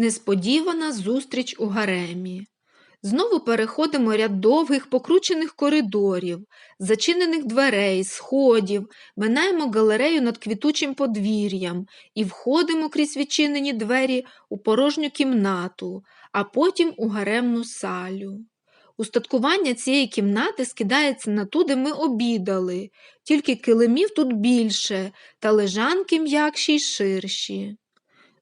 Несподівана зустріч у гаремі. Знову переходимо ряд довгих покручених коридорів, зачинених дверей, сходів, минаємо галерею над квітучим подвір'ям і входимо крізь відчинені двері у порожню кімнату, а потім у гаремну салю. Устаткування цієї кімнати скидається на ту, де ми обідали, тільки килимів тут більше, та лежанки м'якші й ширші.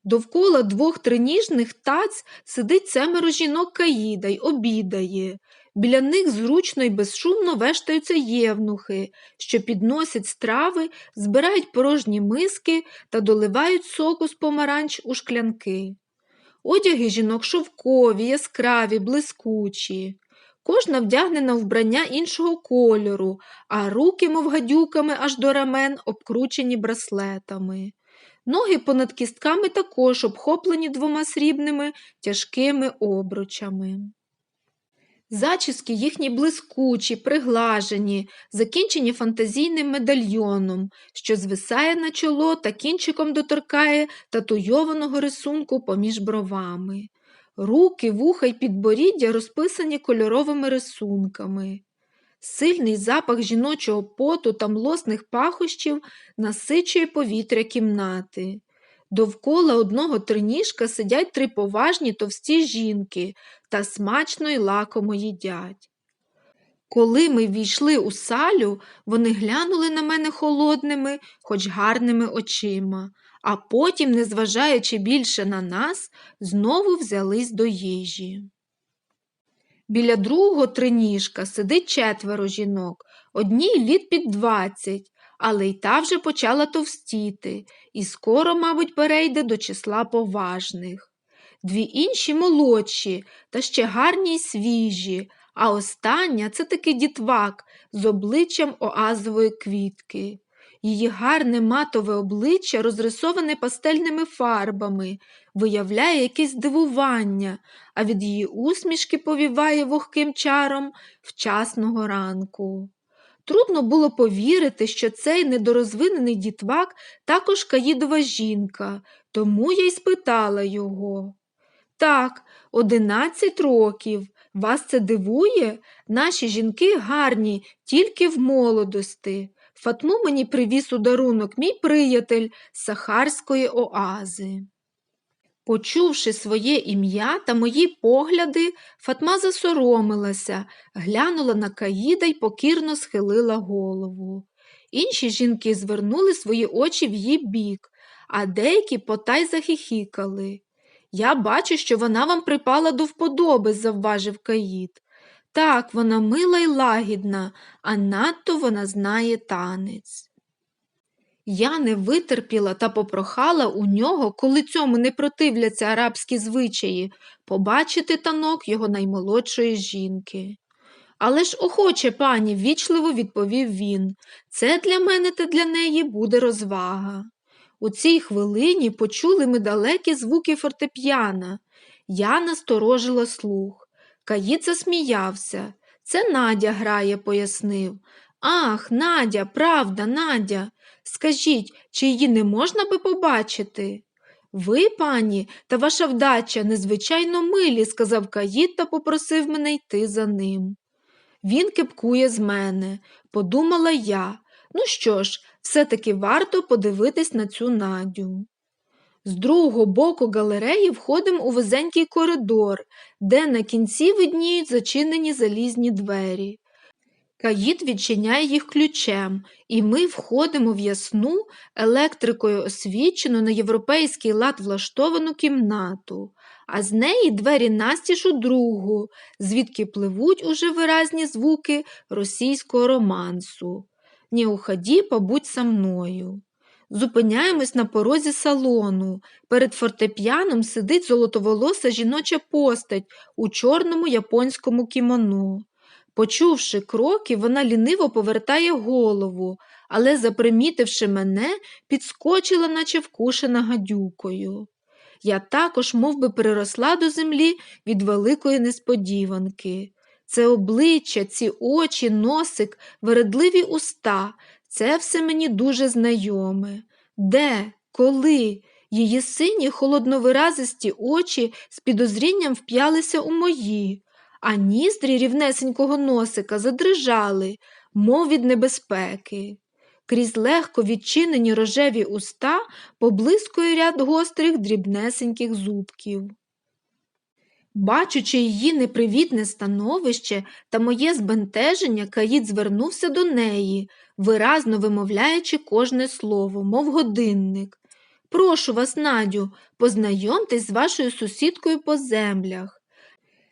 Довкола двох триніжних таць сидить семеро жінок Каїда й обідає. Біля них зручно й безшумно вештаються євнухи, що підносять страви, збирають порожні миски та доливають соку з помаранч у шклянки. Одяги жінок шовкові, яскраві, блискучі. Кожна вдягнена вбрання іншого кольору, а руки, мов гадюками, аж до рамен, обкручені браслетами. Ноги понад кістками також обхоплені двома срібними тяжкими обручами. Зачіски їхні блискучі, приглажені, закінчені фантазійним медальйоном, що звисає на чоло та кінчиком доторкає татуйованого рисунку поміж бровами. Руки, вуха й підборіддя розписані кольоровими рисунками. Сильний запах жіночого поту та млосних пахощів насичує повітря кімнати. Довкола одного триніжка сидять три поважні товсті жінки та смачно й лакомо їдять. Коли ми війшли у салю, вони глянули на мене холодними, хоч гарними очима, а потім, незважаючи більше на нас, знову взялись до їжі. Біля другого триніжка сидить четверо жінок, одній літ під двадцять, але й та вже почала товстіти і скоро, мабуть, перейде до числа поважних. Дві інші молодші та ще гарні й свіжі, а остання це таки дітвак з обличчям оазової квітки. Її гарне матове обличчя, розрисоване пастельними фарбами, виявляє якесь дивування, а від її усмішки повіває вогким чаром вчасного ранку. Трудно було повірити, що цей недорозвинений дітвак також Каїдова жінка, тому я й спитала його. Так, одинадцять років. Вас це дивує? Наші жінки гарні тільки в молодости. Фатму мені привіз у дарунок мій приятель Сахарської оази. Почувши своє ім'я та мої погляди, Фатма засоромилася, глянула на Каїда й покірно схилила голову. Інші жінки звернули свої очі в її бік, а деякі потай захихікали. Я бачу, що вона вам припала до вподоби, завважив Каїд. Так, вона мила й лагідна, а надто вона знає танець. Я не витерпіла та попрохала у нього, коли цьому не противляться арабські звичаї, побачити танок його наймолодшої жінки. Але ж охоче, пані, ввічливо відповів він, це для мене та для неї буде розвага. У цій хвилині почули ми далекі звуки фортеп'яна. Я насторожила слух. Каїд засміявся. Це Надя грає, пояснив. Ах, Надя, правда, Надя. Скажіть, чи її не можна би побачити? Ви, пані, та ваша вдача незвичайно милі, сказав Каїд та попросив мене йти за ним. Він кепкує з мене, подумала я. Ну що ж, все-таки варто подивитись на цю Надю. З другого боку галереї входимо у вузенький коридор, де на кінці видніють зачинені залізні двері. Каїд відчиняє їх ключем, і ми входимо в ясну, електрикою освічену на європейський лад влаштовану кімнату, а з неї двері настіж у другу, звідки пливуть уже виразні звуки російського романсу. Не уході, побудь со мною. Зупиняємось на порозі салону. Перед фортепіаном сидить золотоволоса жіноча постать у чорному японському кімоно. Почувши кроки, вона ліниво повертає голову, але, запримітивши мене, підскочила, наче вкушена гадюкою. Я також мов би, приросла до землі від великої несподіванки. Це обличчя, ці очі, носик, вередливі уста, це все мені дуже знайоме. Де, коли, Її сині холодновиразисті очі з підозрінням вп'ялися у мої, а ніздрі рівнесенького носика задрижали, мов від небезпеки. Крізь легко відчинені рожеві уста поблискує ряд гострих дрібнесеньких зубків. Бачучи її непривітне становище та моє збентеження, Каїд звернувся до неї, виразно вимовляючи кожне слово, мов годинник. Прошу вас, Надю, познайомтесь з вашою сусідкою по землях.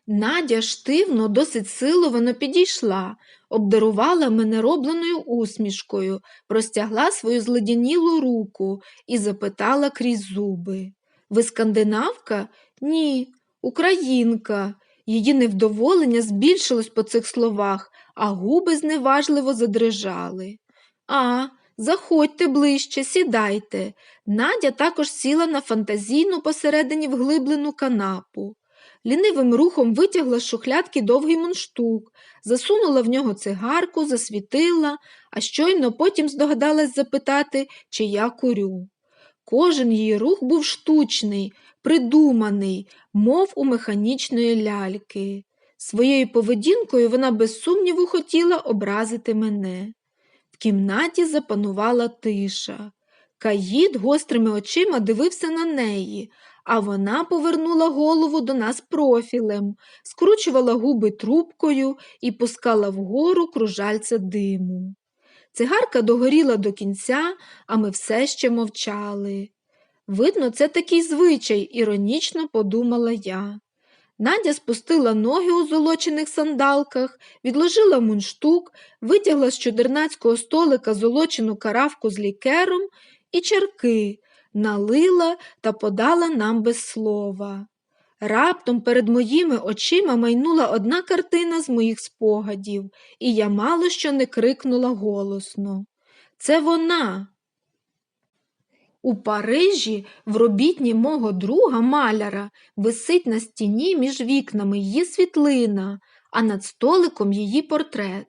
Надя штивно, досить силовано підійшла, обдарувала мене робленою усмішкою, простягла свою зледянілу руку і запитала крізь зуби. Ви скандинавка? Ні, українка. Її невдоволення збільшилось по цих словах, а губи зневажливо задрижали. А, заходьте ближче, сідайте. Надя також сіла на фантазійну посередині вглиблену канапу. Лінивим рухом витягла з шухлядки довгий мундштук, засунула в нього цигарку, засвітила, а щойно потім здогадалась запитати, чи я курю. Кожен її рух був штучний, придуманий, мов у механічної ляльки. Своєю поведінкою вона без сумніву хотіла образити мене. В кімнаті запанувала тиша. Каїд гострими очима дивився на неї, а вона повернула голову до нас профілем, скручувала губи трубкою і пускала вгору кружальця диму. Цигарка догоріла до кінця, а ми все ще мовчали. Видно, це такий звичай, іронічно подумала я. Надя спустила ноги у золочених сандалках, відложила мундштук, витягла з чудернацького столика золочену каравку з лікером і чарки, налила та подала нам без слова. Раптом перед моїми очима майнула одна картина з моїх спогадів, і я мало що не крикнула голосно. Це вона. У Парижі в робітні мого друга маляра висить на стіні між вікнами її світлина, а над столиком її портрет.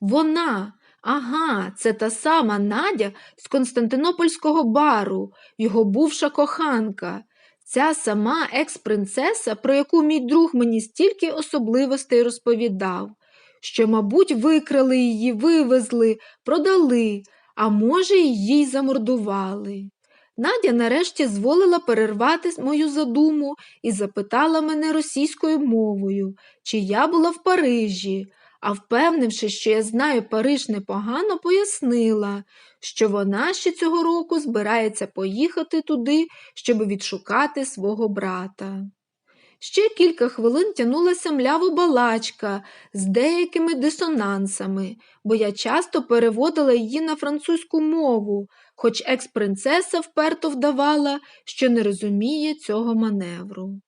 Вона, ага, це та сама Надя з Константинопольського бару, його бувша коханка, ця сама екс-принцеса, про яку мій друг мені стільки особливостей розповідав, що, мабуть, викрали її, вивезли, продали, а може, її й замордували. Надя нарешті зволила перервати мою задуму і запитала мене російською мовою, чи я була в Парижі, а впевнивши, що я знаю Париж непогано, пояснила, що вона ще цього року збирається поїхати туди, щоб відшукати свого брата. Ще кілька хвилин тянулася мляво балачка з деякими дисонансами, бо я часто переводила її на французьку мову, хоч екс-принцеса вперто вдавала, що не розуміє цього маневру.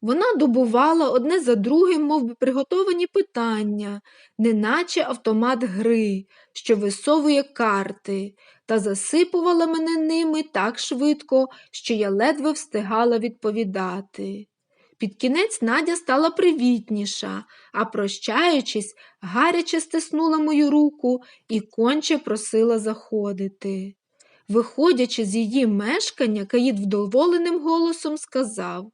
Вона добувала одне за другим, мов би, приготовані питання, неначе автомат гри, що висовує карти, та засипувала мене ними так швидко, що я ледве встигала відповідати. Під кінець Надя стала привітніша, а прощаючись, гаряче стиснула мою руку і конче просила заходити. Виходячи з її мешкання, Каїд вдоволеним голосом сказав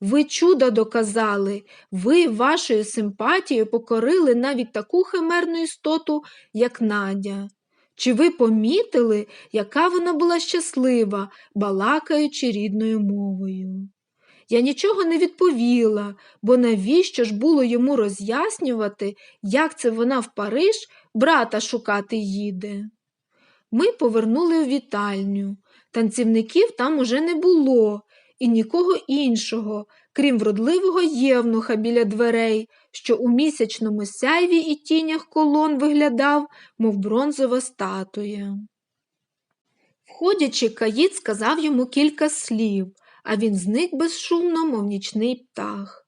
Ви чудо доказали, ви вашою симпатією покорили навіть таку химерну істоту, як Надя. Чи ви помітили, яка вона була щаслива, балакаючи рідною мовою? Я нічого не відповіла, бо навіщо ж було йому роз'яснювати, як це вона в Париж брата шукати їде. Ми повернули у вітальню. Танцівників там уже не було, і нікого іншого, крім вродливого євнуха біля дверей, що у місячному сяйві і тінях колон виглядав, мов бронзова статуя. Входячи, Каїд сказав йому кілька слів, а він зник безшумно, мов нічний птах.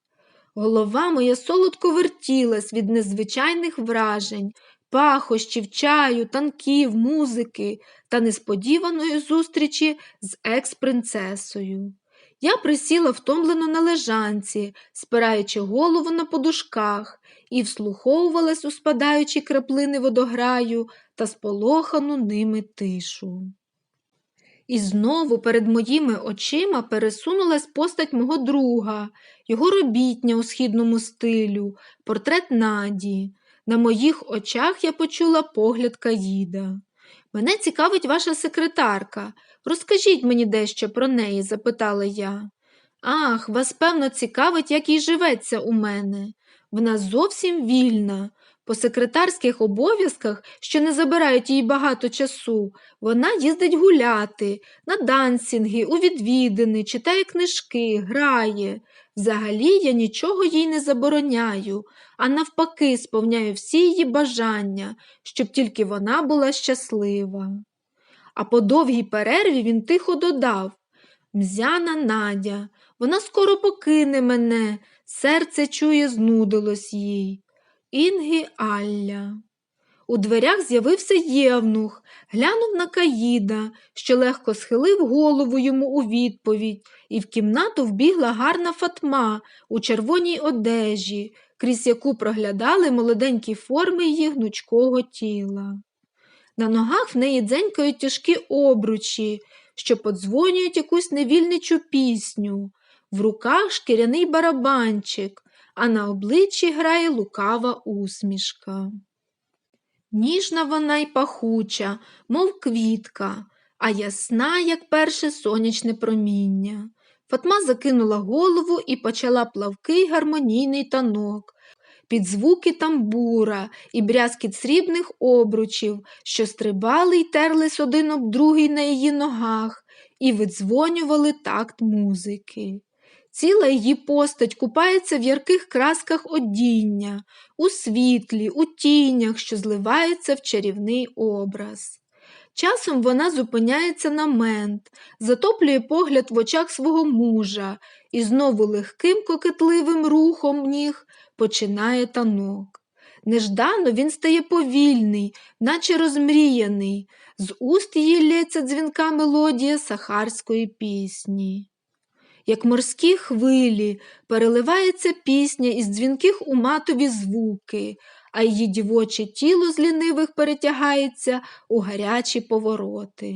Голова моя солодко вертілась від незвичайних вражень, пахощів, чаю, танків, музики та несподіваної зустрічі з екс-принцесою. Я присіла втомлено на лежанці, спираючи голову на подушках, і вслуховувалась у спадаючі краплини водограю та сполохану ними тишу. І знову перед моїми очима пересунулась постать мого друга, його робітня у східному стилю, портрет Наді. На моїх очах я почула погляд Каїда. Мене цікавить ваша секретарка. Розкажіть мені дещо про неї, запитала я. Ах, вас, певно, цікавить, як їй живеться у мене. Вона зовсім вільна. По секретарських обов'язках, що не забирають їй багато часу, вона їздить гуляти, на дансінги, у відвідини, читає книжки, грає. Взагалі я нічого їй не забороняю, а навпаки, сповняю всі її бажання, щоб тільки вона була щаслива. А по довгій перерві він тихо додав Мзяна Надя, вона скоро покине мене, серце чує, знудилось їй. Інги Алля. У дверях з'явився євнух, глянув на Каїда, що легко схилив голову йому у відповідь, і в кімнату вбігла гарна фатма у червоній одежі, крізь яку проглядали молоденькі форми її гнучкого тіла. На ногах в неї дзенькають тяжкі обручі, що подзвонюють якусь невільничу пісню, в руках шкіряний барабанчик, а на обличчі грає лукава усмішка. Ніжна вона й пахуча, мов квітка, а ясна, як перше сонячне проміння. Фатма закинула голову і почала плавкий гармонійний танок, під звуки тамбура і брязкіт срібних обручів, що стрибали й терлись один об другий на її ногах, і видзвонювали такт музики. Ціла її постать купається в ярких красках одіння, у світлі, у тінях, що зливаються в чарівний образ. Часом вона зупиняється на мент, затоплює погляд в очах свого мужа і знову легким кокетливим рухом ніг починає танок. Неждано він стає повільний, наче розмріяний, з уст її лється дзвінка мелодія сахарської пісні. Як морські хвилі переливається пісня із дзвінких у матові звуки, а її дівоче тіло з лінивих перетягається у гарячі повороти.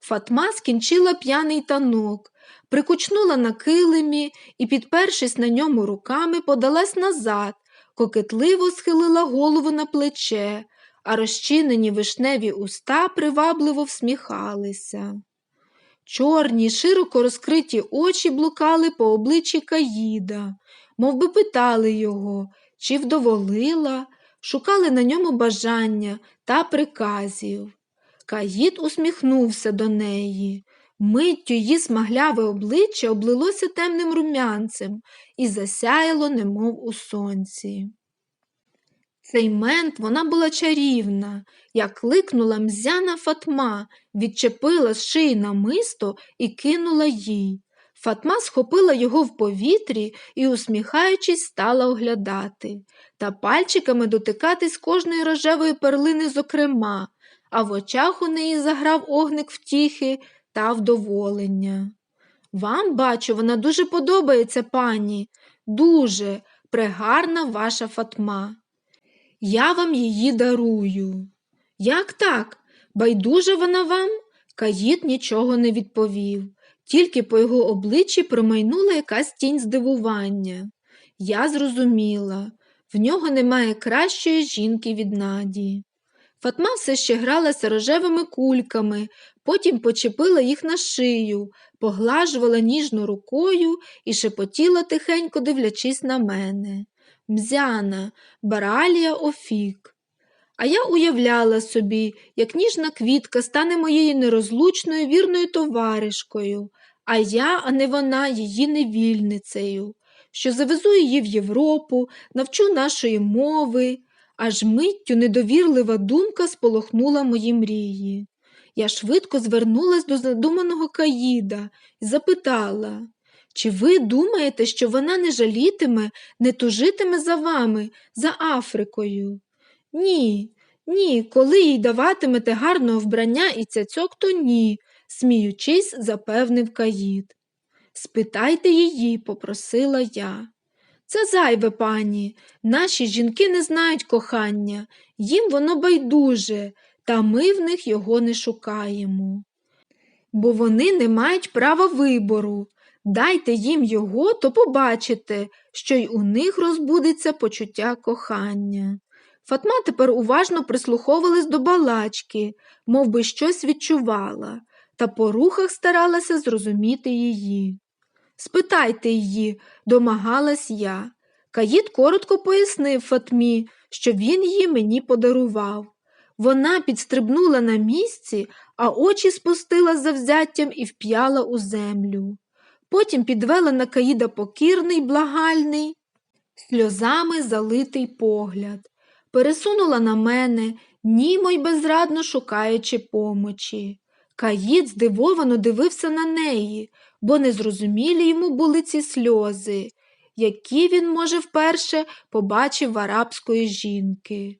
Фатма скінчила п'яний танок, прикучнула на килимі і, підпершись на ньому руками, подалась назад, кокетливо схилила голову на плече, а розчинені вишневі уста привабливо всміхалися. Чорні, широко розкриті очі блукали по обличчі Каїда, мов би питали його, чи вдоволила, шукали на ньому бажання та приказів. Каїд усміхнувся до неї. Миттю її смагляве обличчя облилося темним румянцем і засяяло, немов у сонці. Цей мент вона була чарівна, як кликнула мзяна Фатма, відчепила з шиї намисто і кинула їй. Фатма схопила його в повітрі і, усміхаючись, стала оглядати, та пальчиками дотикатись кожної рожевої перлини зокрема, а в очах у неї заграв огник втіхи та вдоволення. Вам, бачу, вона дуже подобається, пані, дуже прегарна ваша Фатма. Я вам її дарую. Як так? Байдуже вона вам? Каїд нічого не відповів, тільки по його обличчі промайнула якась тінь здивування. Я зрозуміла, в нього немає кращої жінки від Наді. Фатма все ще гралася рожевими кульками, потім почепила їх на шию, поглажувала ніжно рукою і шепотіла тихенько, дивлячись на мене. Мзяна, баралія офік. А я уявляла собі, як ніжна квітка стане моєю нерозлучною вірною товаришкою, а я, а не вона, її невільницею, що завезу її в Європу, навчу нашої мови, аж миттю недовірлива думка сполохнула мої мрії. Я швидко звернулась до задуманого Каїда і запитала, чи ви думаєте, що вона не жалітиме, не тужитиме за вами, за Африкою? Ні, ні, коли їй даватимете гарного вбрання і цяцьок, то ні, сміючись, запевнив Каїд. Спитайте її, попросила я. Це зайве, пані. Наші жінки не знають кохання, їм воно байдуже, та ми в них його не шукаємо. бо вони не мають права вибору. Дайте їм його, то побачите, що й у них розбудеться почуття кохання. Фатма тепер уважно прислуховувалась до балачки, мов би щось відчувала, та по рухах старалася зрозуміти її. Спитайте її, домагалась я. Каїд коротко пояснив Фатмі, що він її мені подарував. Вона підстрибнула на місці, а очі спустила з завзяттям і вп'яла у землю. Потім підвела на Каїда покірний, благальний, сльозами залитий погляд, пересунула на мене, німо й безрадно шукаючи помочі. Каїд здивовано дивився на неї, бо незрозумілі йому були ці сльози, які він, може, вперше побачив в арабської жінки.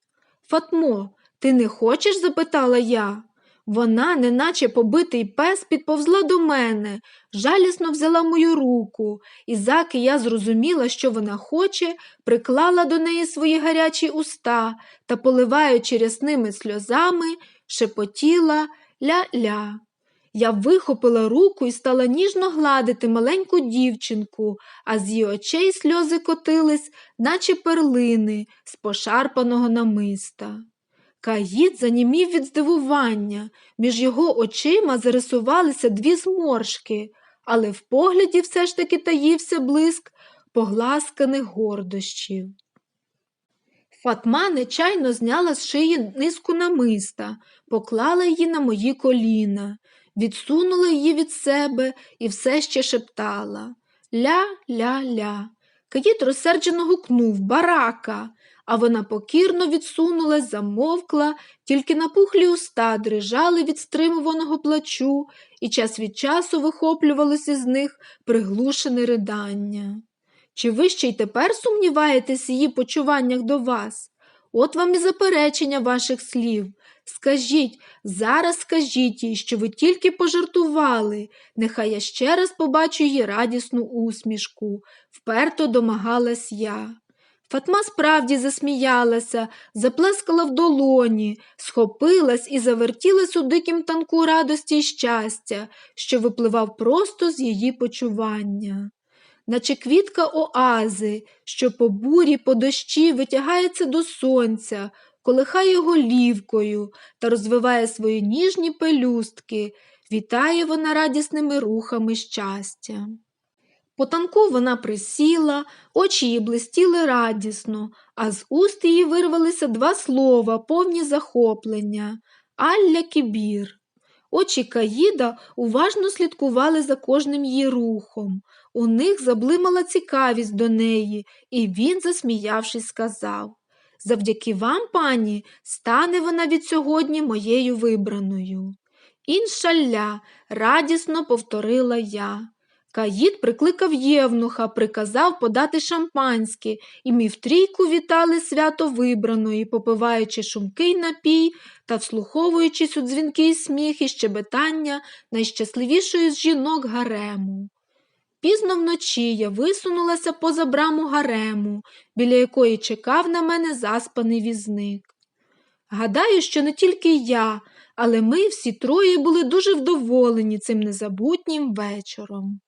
Фатмо, ти не хочеш? запитала я. Вона, неначе побитий пес, підповзла до мене, жалісно взяла мою руку, і заки я зрозуміла, що вона хоче, приклала до неї свої гарячі уста та, поливаючи рясними сльозами, шепотіла ля-ля. Я вихопила руку і стала ніжно гладити маленьку дівчинку, а з її очей сльози котились, наче перлини з пошарпаного намиста. Каїд занімів від здивування, між його очима зарисувалися дві зморшки, але в погляді все ж таки таївся блиск погласканих гордощів. Фатма нечайно зняла з шиї низку намиста, поклала її на мої коліна, відсунула її від себе і все ще шептала Ля-ля-ля. Каїд розсерджено гукнув Барака, а вона покірно відсунулась, замовкла, тільки напухлі уста дрижали від стримуваного плачу, і час від часу вихоплювалося із них приглушене ридання. Чи ви ще й тепер сумніваєтесь в її почуваннях до вас? От вам і заперечення ваших слів. Скажіть, зараз скажіть їй, що ви тільки пожартували, нехай я ще раз побачу її радісну усмішку, вперто домагалась я. Фатма справді засміялася, заплескала в долоні, схопилась і завертілась у дикім танку радості й щастя, що випливав просто з її почування. Наче квітка оази, що по бурі, по дощі витягається до сонця, колихає голівкою та розвиває свої ніжні пелюстки, вітає вона радісними рухами щастя. По танку вона присіла, очі її блистіли радісно, а з уст її вирвалися два слова, повні захоплення Алля Кібір. Очі Каїда уважно слідкували за кожним її рухом. У них заблимала цікавість до неї, і він, засміявшись, сказав Завдяки вам, пані, стане вона від сьогодні моєю вибраною. Іншалля, радісно повторила я. Каїд прикликав євнуха, приказав подати шампанське, і ми втрійку вітали свято вибраної, попиваючи шумкий напій та вслуховуючись у дзвінкий сміх і щебетання найщасливішої з жінок гарему. Пізно вночі я висунулася поза браму гарему, біля якої чекав на мене заспаний візник. Гадаю, що не тільки я, але ми всі троє були дуже вдоволені цим незабутнім вечором.